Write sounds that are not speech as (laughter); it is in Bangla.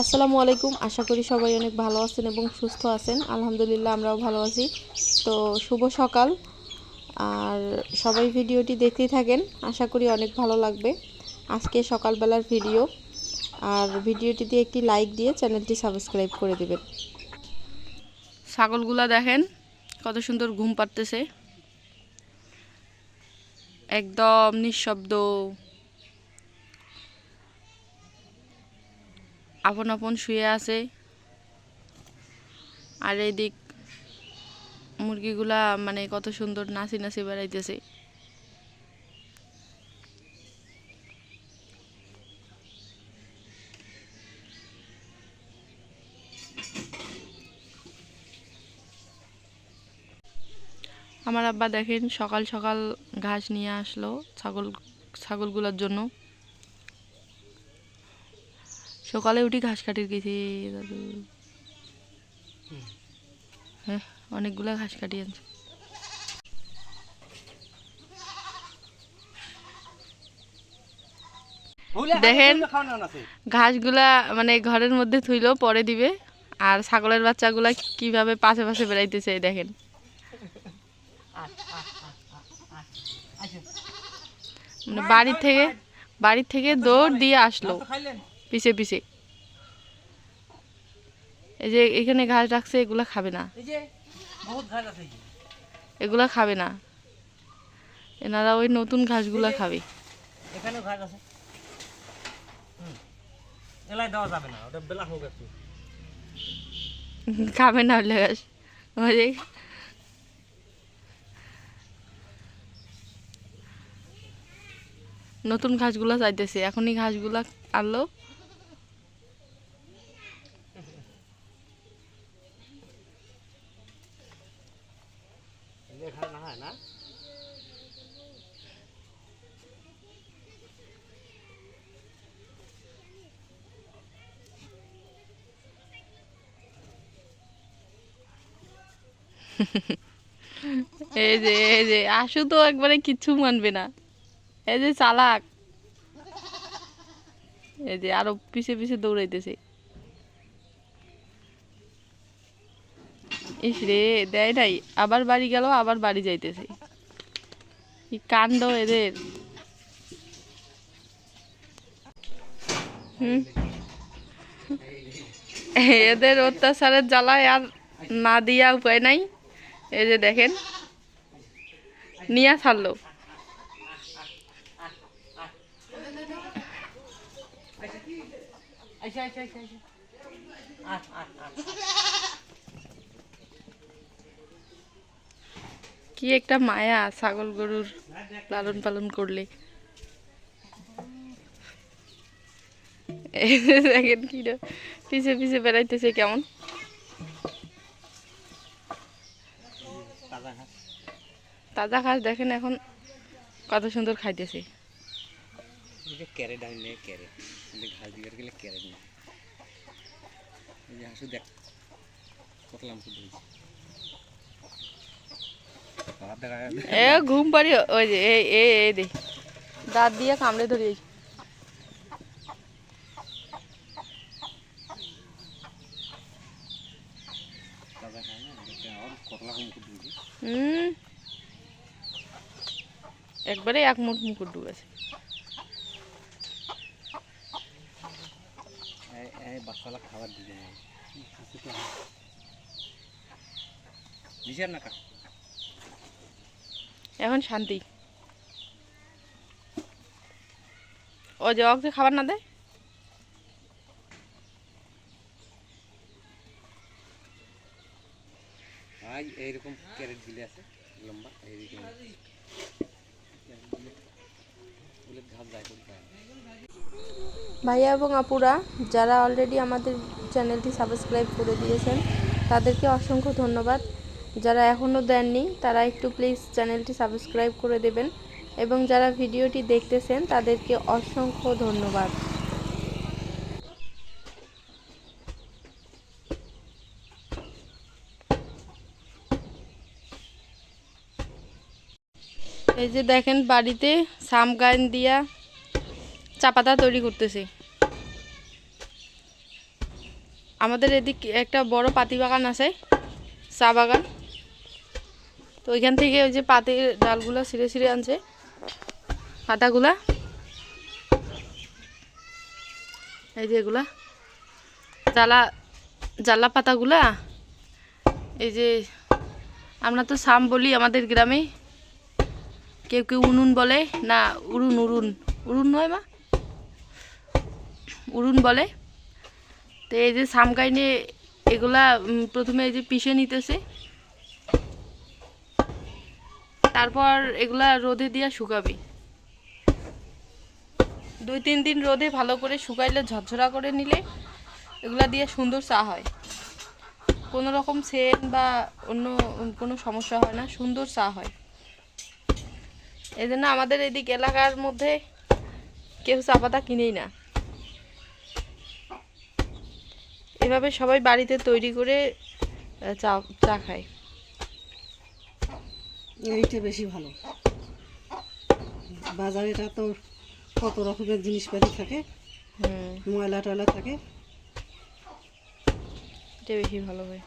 আসসালামু আলাইকুম আশা করি সবাই অনেক ভালো আছেন এবং সুস্থ আছেন। আলহামদুলিল্লাহ আমরাও ভালো আছি। তো শুভ সকাল। আর সবাই ভিডিওটি দেখতেই থাকেন আশা করি অনেক ভালো লাগবে। আজকে সকালবেলার ভিডিও। আর ভিডিওটিতে একটি লাইক দিয়ে চ্যানেলটি সাবস্ক্রাইব করে দেবেন। ছাগলগুলা দেখেন কত সুন্দর ঘুম পাড়তেছে। একদম নিঃশব্দ। আপন আপন শুয়ে আছে। আর এদিক মুরগিগুলা মানে কত সুন্দর নাচি নাচি বেড়াইতেছে। আমার আব্বা দেখেন সকাল সকাল ঘাস নিয়ে আসলো ছাগল ছাগলগুলোর জন্য। সকালে উঠি ঘাস কাটিয়ে গেছি দাদু। হ্যাঁ অনেকগুলো ঘাস কাটিয়ে আনছে। দেখেন ঘাসগুলা মানে ঘরের মধ্যে থুইলো পরে দিবে। আর ছাগলের বাচ্চাগুলা কীভাবে পাশে পাশে বেড়াইতেছে দেখেন। মানে বাড়ির থেকে বাড়ির থেকে দৌড় দিয়ে আসলো। পিছে পিছে। এই যে এখানে ঘাস রাখছে এগুলা খাবে না। এগুলা খাবে না। এনারা ওই নতুন ঘাসগুলা খাবে। এখানেও ঘাস আছে। হুম। দেওয়া যাবে না ওটা বেলা হোক একটু। খাবে না হলে ঘাস ওই যে নতুন ঘাসগুলা চাইতেছে। এখনই ঘাসগুলা আনলো। (laughs) এই যে এই যে, আশু তো একবারে কিচ্ছু মানবে না। এই যে চালাক। এই যে আরও পিছে পিছে দৌড়াইতেছে। ইস রে, দেয় নাই। আবার বাড়ি গেল, আবার বাড়ি যাইতেছে। কি কাণ্ড এদের। হুম। এদের অত্যাচারের জ্বালায় আর না দিয়া উপায় নাই। এই যে দেখেন। নিয়া ছাড়লো। আচ্ছা আচ্ছা আচ্ছা আচ্ছা। কি একটা মায়া ছাগল গরুর লালন পালন করলে। দেখেন কি পিছে পিছে বেড়াইতেছে কেমন? তাজা ঘাস। দেখেন এখন কত সুন্দর খাইতেছে। Carat carat. হাসু দেখ কতলাম এ ঘুম পাড়ি ওই যে এই এই এই দে। দাঁত দিয়ে কামড়ে ধরিয়ে হুম। একবারে এক মুঠ মুকুট ডুবেছে এই বাচ্চালা খাবার দিবে না। না এখন শান্তি। ও যে অক যে খাবার না দেয় আজ এইরকম ক্যারেট দিলে আছে লম্বা এইরকম ফুলের ঘাস যায় করে খায় ভাইয়া এবং আপুরা, যারা অলরেডি আমাদের চ্যানেলটি সাবস্ক্রাইব করে দিয়েছেন, তাদেরকে অসংখ্য ধন্যবাদ। যারা এখনও দেননি, তারা একটু প্লিজ চ্যানেলটি সাবস্ক্রাইব করে দেবেন এবং যারা ভিডিওটি দেখতেছেন, তাদেরকে অসংখ্য ধন্যবাদ। এই যে দেখেন বাড়িতে সাম গান দিয়া চা পাতা তৈরি করতেছে। আমাদের এদিক একটা বড় পাতি বাগান আছে, চা বাগান। তো ওইখান থেকে ওই যে পাতির ডালগুলো ছিঁড়ে ছিঁড়ে আনছে, পাতাগুলা। এই যে এগুলা, জ্বালা জ্বালা পাতাগুলা। এই যে আমরা তো সাম বলি আমাদের গ্রামে। কেউ কেউ উনুন বলে, না, উড়ুন উড়ুন। উড়ুন নয় মা। উড়ুন বলে। তো এই যে সাম গাইনে এগুলা প্রথমে এই যে পিষে নিতেছে। তারপর এগুলা রোদে দিয়া শুকাবি। দুই, তিন দিন রোদে ভালো করে শুকাইলে, ঝরঝরা করে নিলে, এগুলা দিয়ে সুন্দর চা হয়। কোনো রকম সেন বা অন্য কোনো সমস্যা হয় না, সুন্দর চা হয়। এই জন্য আমাদের এদিক এলাকার মধ্যে কেউ চা পাতা কিনেই না। এভাবে সবাই বাড়িতে তৈরি করে চা চা খায়। এইটা বেশি ভালো। বাজারেটা তো কত রকমের জিনিসপাতি থাকে ময়লা টয়লা থাকে। এটা বেশি ভালো হয়।